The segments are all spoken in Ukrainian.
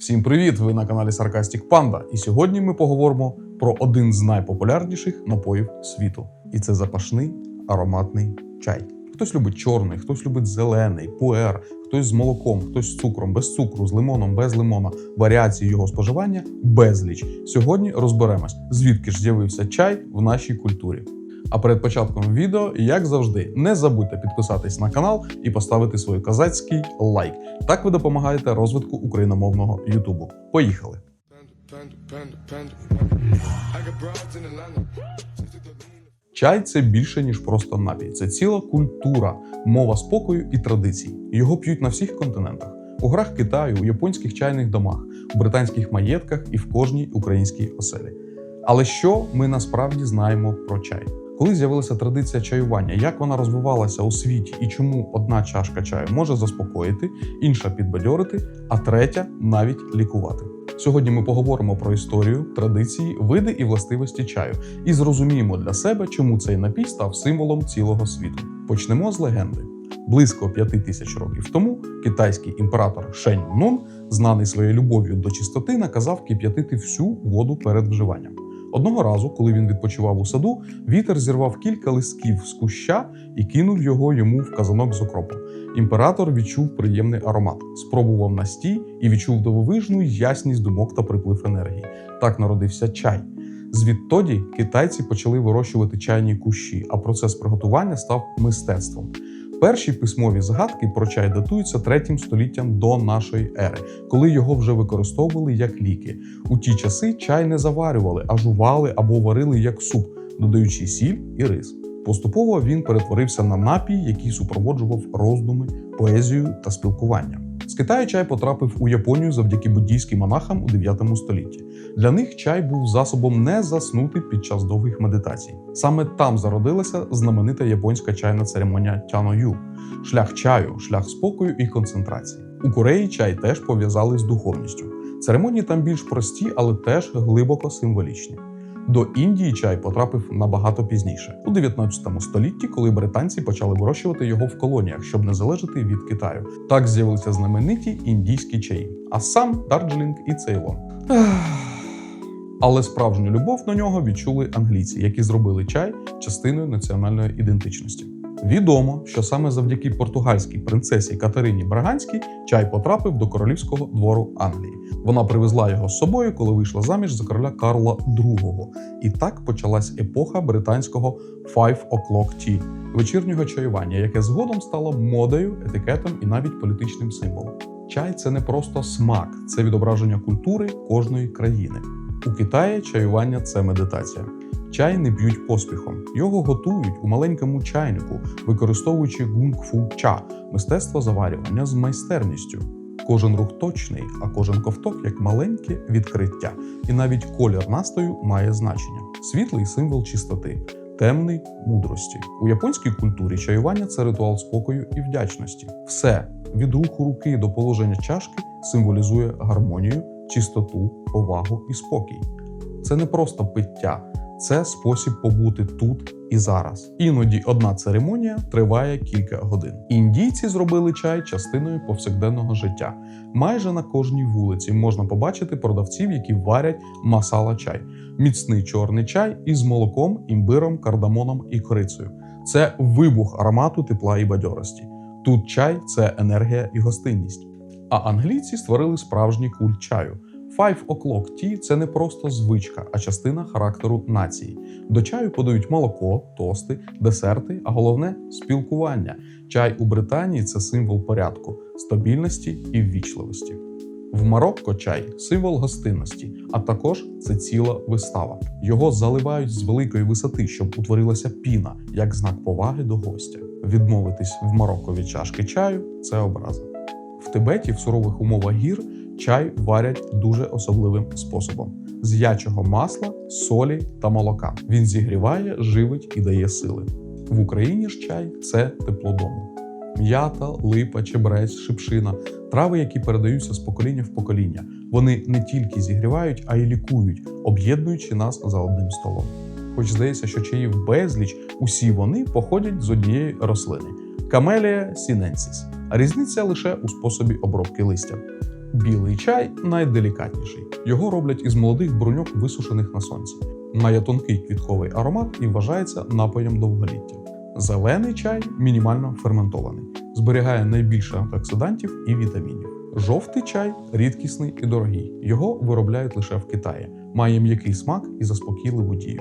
Всім привіт! Ви на каналі Sarcastic Panda. І сьогодні ми поговоримо про один з найпопулярніших напоїв світу. І це запашний ароматний чай. Хтось любить чорний, хтось любить зелений, пуер, хтось з молоком, хтось з цукром, без цукру, з лимоном, без лимона. Варіації його споживання безліч. Сьогодні розберемось, звідки ж з'явився чай в нашій культурі. А перед початком відео, як завжди, не забудьте підписатись на канал і поставити свій козацький лайк. Так ви допомагаєте розвитку україномовного Ютубу. Поїхали! Чай це більше ніж просто напій. Це ціла культура, мова спокою і традицій. Його п'ють на всіх континентах: у грах Китаю, у японських чайних домах, у британських маєтках і в кожній українській оселі. Але що ми насправді знаємо про чай? Коли з'явилася традиція чаювання, як вона розвивалася у світі і чому одна чашка чаю може заспокоїти, інша підбадьорити, а третя навіть лікувати. Сьогодні ми поговоримо про історію, традиції, види і властивості чаю і зрозуміємо для себе, чому цей напій став символом цілого світу. Почнемо з легенди. Близько п'яти тисяч років тому китайський імператор Шень Нун, знаний своєю любов'ю до чистоти, наказав кип'ятити всю воду перед вживанням. Одного разу, коли він відпочивав у саду, вітер зірвав кілька листків з куща і кинув його йому в казанок з окропом. Імператор відчув приємний аромат, спробував настій і відчув дивовижну ясність думок та приплив енергії. Так народився чай. Звідтоді китайці почали вирощувати чайні кущі, а процес приготування став мистецтвом. Перші письмові згадки про чай датуються третім століттям до нашої ери, коли його вже використовували як ліки. У ті часи чай не заварювали, а жували або варили як суп, додаючи сіль і рис. Поступово він перетворився на напій, який супроводжував роздуми, поезію та спілкування. З Китаю чай потрапив у Японію завдяки буддійським монахам у 9 столітті. Для них чай був засобом не заснути під час довгих медитацій. Саме там зародилася знаменита японська чайна церемонія тяною – шлях чаю, шлях спокою і концентрації. У Кореї чай теж пов'язали з духовністю. Церемонії там більш прості, але теж глибоко символічні. До Індії чай потрапив набагато пізніше, у 19 столітті, коли британці почали вирощувати його в колоніях, щоб не залежати від Китаю. Так з'явилися знамениті індійські чаї, а сам Дарджлінг і Цейлон. Але справжню любов до нього відчули англійці, які зробили чай частиною національної ідентичності. Відомо, що саме завдяки португальській принцесі Катерині Браганській чай потрапив до королівського двору Англії. Вона привезла його з собою, коли вийшла заміж за короля Карла II. І так почалась епоха британського «five o'clock tea» – вечірнього чаювання, яке згодом стало модою, етикетом і навіть політичним символом. Чай це не просто смак, це відображення культури кожної країни. У Китаї чаювання це медитація. Чай не п'ють поспіхом. Його готують у маленькому чайнику, використовуючи гунг-фу ча мистецтво заварювання з майстерністю. Кожен рух точний, а кожен ковток як маленьке відкриття. І навіть колір настою має значення. Світлий символ чистоти, темний мудрості. У японській культурі чаювання це ритуал спокою і вдячності. Все від руху руки до положення чашки символізує гармонію, чистоту, повагу і спокій. Це не просто пиття, це спосіб побути тут і зараз. Іноді одна церемонія триває кілька годин. Індійці зробили чай частиною повсякденного життя. Майже на кожній вулиці можна побачити продавців, які варять масала чай, міцний чорний чай із молоком, імбиром, кардамоном і корицею. Це вибух аромату тепла і бадьорості. Тут чай це енергія і гостинність. А англійці створили справжній культ чаю. Five O'Clock Tea – це не просто звичка, а частина характеру нації. До чаю подають молоко, тости, десерти, а головне спілкування. Чай у Британії це символ порядку, стабільності і ввічливості. В Марокко чай символ гостинності, а також це ціла вистава. Його заливають з великої висоти, щоб утворилася піна як знак поваги до гостя. Відмовитись в Марокко від чашки чаю це образа. В Тибеті в сурових умовах гір чай варять дуже особливим способом: з ячого масла, солі та молока. Він зігріває, живить і дає сили. В Україні ж чай це тепло дому. М'ята, липа, чебрець, шипшина трави, які передаються з покоління в покоління. Вони не тільки зігрівають, а й лікують, об'єднуючи нас за одним столом. Хоч здається, що чаїв безліч, усі вони походять з однієї рослини Камелія сіненсіс. Різниця лише у способі обробки листя. Білий чай найделікатніший. Його роблять із молодих бруньок, висушених на сонці. Має тонкий квітковий аромат і вважається напоєм довголіття. Зелений чай мінімально ферментований, зберігає найбільше антиоксидантів і вітамінів. Жовтий чай рідкісний і дорогий. Його виробляють лише в Китаї. Має м'який смак і заспокійливу дію.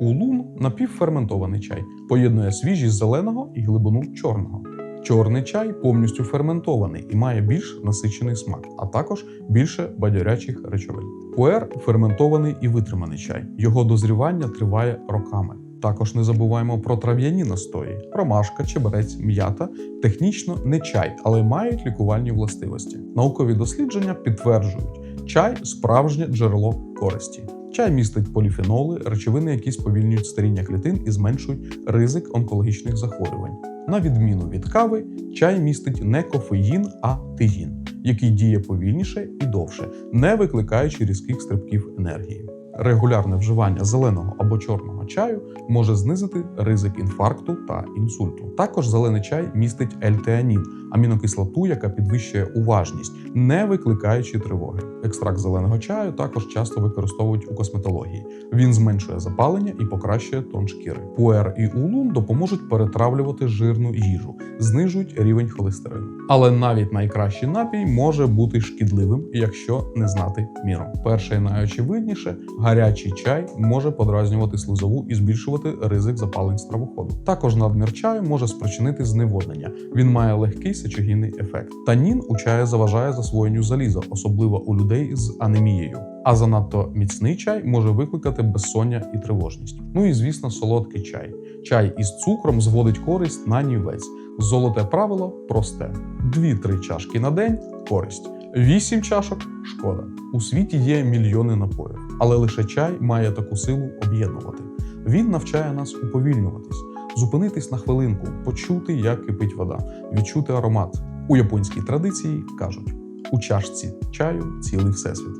Улун напівферментований чай, поєднує свіжість зеленого і глибину чорного. Чорний чай повністю ферментований і має більш насичений смак, а також більше бадьорячих речовин. Пуер ферментований і витриманий чай. Його дозрівання триває роками. Також не забуваємо про трав'яні настої: ромашка, чеберець, м'ята технічно не чай, але мають лікувальні властивості. Наукові дослідження підтверджують, чай справжнє джерело користі. Чай містить поліфеноли, речовини, які сповільнюють старіння клітин і зменшують ризик онкологічних захворювань. На відміну від кави, чай містить не кофеїн, а теїн, який діє повільніше і довше, не викликаючи різких стрибків енергії. Регулярне вживання зеленого або чорного чаю може знизити ризик інфаркту та інсульту. Також зелений чай містить ельтеанін, амінокислоту, яка підвищує уважність, не викликаючи тривоги. Екстракт зеленого чаю також часто використовують у косметології. Він зменшує запалення і покращує тон шкіри. Пуер і улун допоможуть перетравлювати жирну їжу, знижують рівень холестерину. Але навіть найкращий напій може бути шкідливим, якщо не знати міру. Перше і найочевидніше, гарячий чай може подразнювати слизову і збільшувати ризик запалень стравоходу. Також надмір чаю може спричинити зневоднення. Він має легкий сечогінний ефект. Танін у чаю заважає засвоєнню заліза, особливо у людей з анемією. А занадто міцний чай може викликати безсоння і тривожність. Ну і звісно, солодкий чай. Чай із цукром зводить користь на нівець. Золоте правило просте: 2-3 чашки на день користь. 8 чашок шкода. У світі є мільйони напоїв, але лише чай має таку силу об'єднувати. Він навчає нас уповільнюватись, зупинитись на хвилинку, почути, як кипить вода, відчути аромат. У японській традиції кажуть: у чашці чаю цілий всесвіт.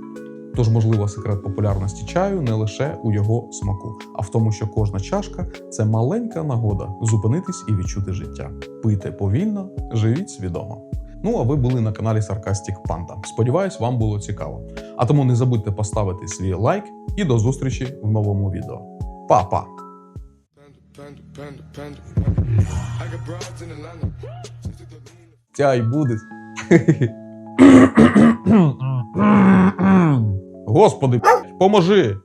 Тож, можливо, секрет популярності чаю не лише у його смаку, а в тому, що кожна чашка це маленька нагода зупинитись і відчути життя. Пийте повільно, живіть свідомо. Ну а ви були на каналі Sarcastic Panda. Сподіваюсь, вам було цікаво. А тому не забудьте поставити свій лайк і до зустрічі в новому відео. Па-па! Тяй буде. Господи, поможи!